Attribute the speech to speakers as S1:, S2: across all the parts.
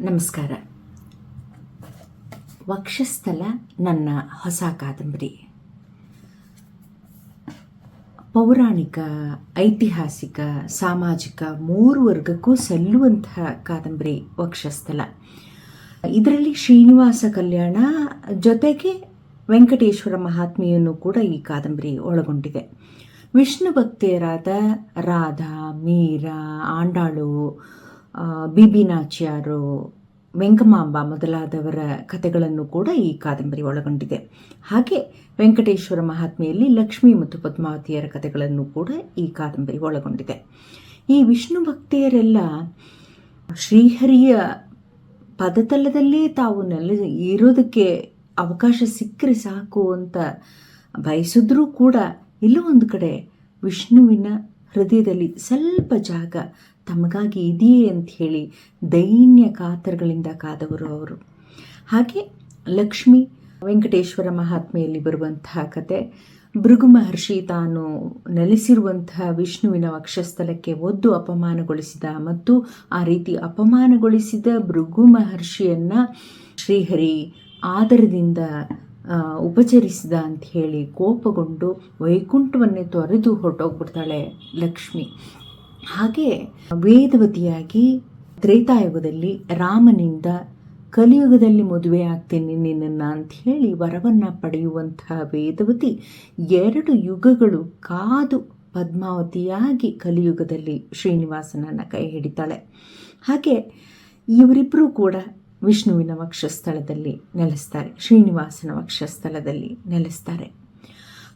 S1: ನಮಸ್ಕಾರ. ವಕ್ಷಸ್ಥಲ ನನ್ನ ಹೊಸ ಕಾದಂಬರಿ. ಪೌರಾಣಿಕ, ಐತಿಹಾಸಿಕ, ಸಾಮಾಜಿಕ ಮೂರು ವರ್ಗಕ್ಕೂ ಸಲ್ಲುವಂತಹ ಕಾದಂಬರಿ ವಕ್ಷಸ್ಥಲ. ಇದರಲ್ಲಿ ಶ್ರೀನಿವಾಸ ಕಲ್ಯಾಣ ಜೊತೆಗೆ ವೆಂಕಟೇಶ್ವರ ಮಹಾತ್ಮೆಯನ್ನು ಕೂಡ ಈ ಕಾದಂಬರಿ ಒಳಗೊಂಡಿದೆ. ವಿಷ್ಣು ಭಕ್ತೆಯರಾದ ರಾಧಾ, ಮೀರಾ, ಆಂಡಾಳು ಬಿಬಿ ನಾಚ್ಯಾರು, ವೆಂಕಮಾಂಬ ಮೊದಲಾದವರ ಕಥೆಗಳನ್ನು ಕೂಡ ಈ ಕಾದಂಬರಿ ಒಳಗೊಂಡಿದೆ. ಹಾಗೆ ವೆಂಕಟೇಶ್ವರ ಮಹಾತ್ಮೆಯಲ್ಲಿ ಲಕ್ಷ್ಮಿ ಮತ್ತು ಪದ್ಮಾವತಿಯರ ಕಥೆಗಳನ್ನು ಕೂಡ ಈ ಕಾದಂಬರಿ ಒಳಗೊಂಡಿದೆ. ಈ ವಿಷ್ಣು ಭಕ್ತಿಯರೆಲ್ಲ ಶ್ರೀಹರಿಯ ಪದತಲದಲ್ಲೇ ತಾವು ನೆಲೆ ಇರೋದಕ್ಕೆ ಅವಕಾಶ ಸಿಕ್ಕರೆ ಸಾಕು ಅಂತ ಬಯಸಿದ್ರೂ ಕೂಡ ಇಲ್ಲೋ ಒಂದು ಕಡೆ ವಿಷ್ಣುವಿನ ಹೃದಯದಲ್ಲಿ ಸ್ವಲ್ಪ ಜಾಗ ತಮಗಾಗಿ ಇದೆಯೇ ಅಂತ ಹೇಳಿ ದೈನ್ಯ ಕಾತರಗಳಿಂದ ಕಾದವರು ಅವರು. ಹಾಗೆ ಲಕ್ಷ್ಮಿ ವೆಂಕಟೇಶ್ವರ ಮಹಾತ್ಮೆಯಲ್ಲಿ ಬರುವಂತಹ ಕತೆ, ಭೃಗು ಮಹರ್ಷಿ ತಾನು ನೆಲೆಸಿರುವಂತಹ ವಿಷ್ಣುವಿನ ವಕ್ಷಸ್ಥಲಕ್ಕೆ ಒದ್ದು ಅಪಮಾನಗೊಳಿಸಿದ ಮತ್ತು ಆ ರೀತಿ ಅಪಮಾನಗೊಳಿಸಿದ ಭೃಗು ಮಹರ್ಷಿಯನ್ನು ಶ್ರೀಹರಿ ಆದರದಿಂದ ಉಪಚರಿಸಿದ ಅಂತ ಹೇಳಿ ಕೋಪಗೊಂಡು ವೈಕುಂಠವನ್ನೇ ತೊರೆದು ಹೊರಟೋಗ್ಬಿಡ್ತಾಳೆ ಲಕ್ಷ್ಮಿ. ಹಾಗೆ ವೇದವತಿಯಾಗಿ ತ್ರೇತಾಯುಗದಲ್ಲಿ ರಾಮನಿಂದ ಕಲಿಯುಗದಲ್ಲಿ ಮದುವೆ ಆಗ್ತೇನೆ ನಿನ್ನನ್ನು ಅಂತ ಹೇಳಿ ವರವನ್ನು ಪಡೆಯುವಂತಹ ವೇದವತಿ ಎರಡು ಯುಗಗಳು ಕಾದು ಪದ್ಮಾವತಿಯಾಗಿ ಕಲಿಯುಗದಲ್ಲಿ ಶ್ರೀನಿವಾಸನನ್ನು ಕೈ ಹಿಡಿತಾಳೆ. ಹಾಗೆ ಇವರಿಬ್ಬರೂ ಕೂಡ ವಿಷ್ಣುವಿನ ವಕ್ಷಸ್ಥಳದಲ್ಲಿ ನೆಲೆಸ್ತಾರೆ, ಶ್ರೀನಿವಾಸನ ವಕ್ಷಸ್ಥಳದಲ್ಲಿ ನೆಲೆಸ್ತಾರೆ.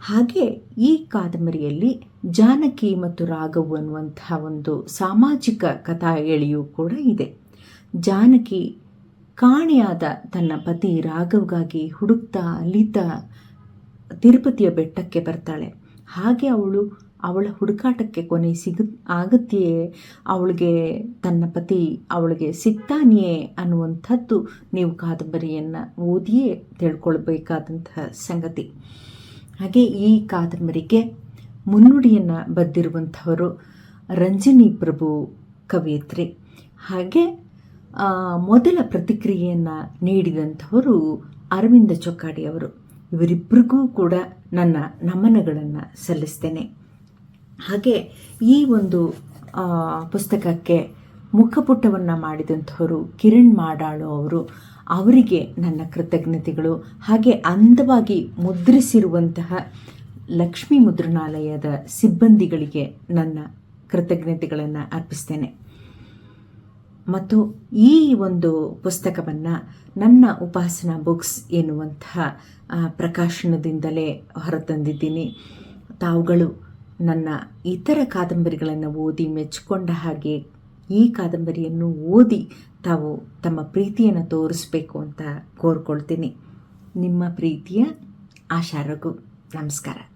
S1: ಹಾಗೆ ಈ ಕಾದಂಬರಿಯಲ್ಲಿ ಜಾನಕಿ ಮತ್ತು ರಾಘವ್ ಅನ್ನುವಂತಹ ಒಂದು ಸಾಮಾಜಿಕ ಕಥಾ ಎಳೆಯೂ ಕೂಡ ಇದೆ. ಜಾನಕಿ ಕಾಣೆಯಾದ ತನ್ನ ಪತಿ ರಾಘವ್ಗಾಗಿ ಹುಡುಕ್ತಾ ಅಲಿತಾ ತಿರುಪತಿಯ ಬೆಟ್ಟಕ್ಕೆ ಬರ್ತಾಳೆ. ಹಾಗೆ ಅವಳು ಅವಳ ಹುಡುಕಾಟಕ್ಕೆ ಕೊನೆ ಸಿಗ, ಆಗತ್ತೆಯೇ? ಅವಳಿಗೆ, ತನ್ನ ಪತಿ ಅವಳಿಗೆ ಸಿಗ್ತಾನೆಯೇ ಅನ್ನುವಂಥದ್ದು ನೀವು ಕಾದಂಬರಿಯನ್ನು ಓದಿಯೇ ತಿಳ್ಕೊಳ್ಬೇಕಾದಂತಹ ಸಂಗತಿ. ಹಾಗೆ ಈ ಕಾದಂಬರಿಗೆ ಮುನ್ನುಡಿಯನ್ನು ಬರೆದಿರುವಂಥವರು ರಂಜನಿ ಪ್ರಭು ಕವಿಯತ್ರಿ. ಹಾಗೆ ಮೊದಲ ಪ್ರತಿಕ್ರಿಯೆಯನ್ನು ನೀಡಿದಂಥವರು ಅರವಿಂದ ಚೊಕ್ಕಾಡಿ ಅವರು. ಇವರಿಬ್ಬರಿಗೂ ಕೂಡ ನನ್ನ ನಮನಗಳನ್ನು ಸಲ್ಲಿಸ್ತೇನೆ. ಹಾಗೆ ಈ ಒಂದು ಪುಸ್ತಕಕ್ಕೆ ಮುಖಪುಟವನ್ನು ಮಾಡಿದಂಥವರು ಕಿರಣ್ ಮಾಡಾಳು ಅವರು. ಅವರಿಗೆ ನನ್ನ ಕೃತಜ್ಞತೆಗಳು. ಹಾಗೆ ಅಂದವಾಗಿ ಮುದ್ರಿಸಿರುವಂತಹ ಲಕ್ಷ್ಮೀ ಮುದ್ರಣಾಲಯದ ಸಿಬ್ಬಂದಿಗಳಿಗೆ ನನ್ನ ಕೃತಜ್ಞತೆಗಳನ್ನು ಅರ್ಪಿಸ್ತೇನೆ. ಮತ್ತು ಈ ಒಂದು ಪುಸ್ತಕವನ್ನು ನನ್ನ ಉಪಾಸನಾ ಬುಕ್ಸ್ ಎನ್ನುವಂತಹ ಪ್ರಕಾಶನದಿಂದಲೇ ಹೊರತಂದಿದ್ದೀನಿ. ತಾವುಗಳು ನನ್ನ ಇತರ ಕಾದಂಬರಿಗಳನ್ನು ಓದಿ ಮೆಚ್ಚಿಕೊಂಡ ಹಾಗೆ ಈ ಕಾದಂಬರಿಯನ್ನು ಓದಿ ತಾವು ತಮ್ಮ ಪ್ರೀತಿಯನ್ನು ತೋರಿಸ್ಬೇಕು ಅಂತ ಕೋರ್ಕೊಳ್ತೀನಿ. ನಿಮ್ಮ ಪ್ರೀತಿಯ ಆಶಾ ರಘು. ನಮಸ್ಕಾರ.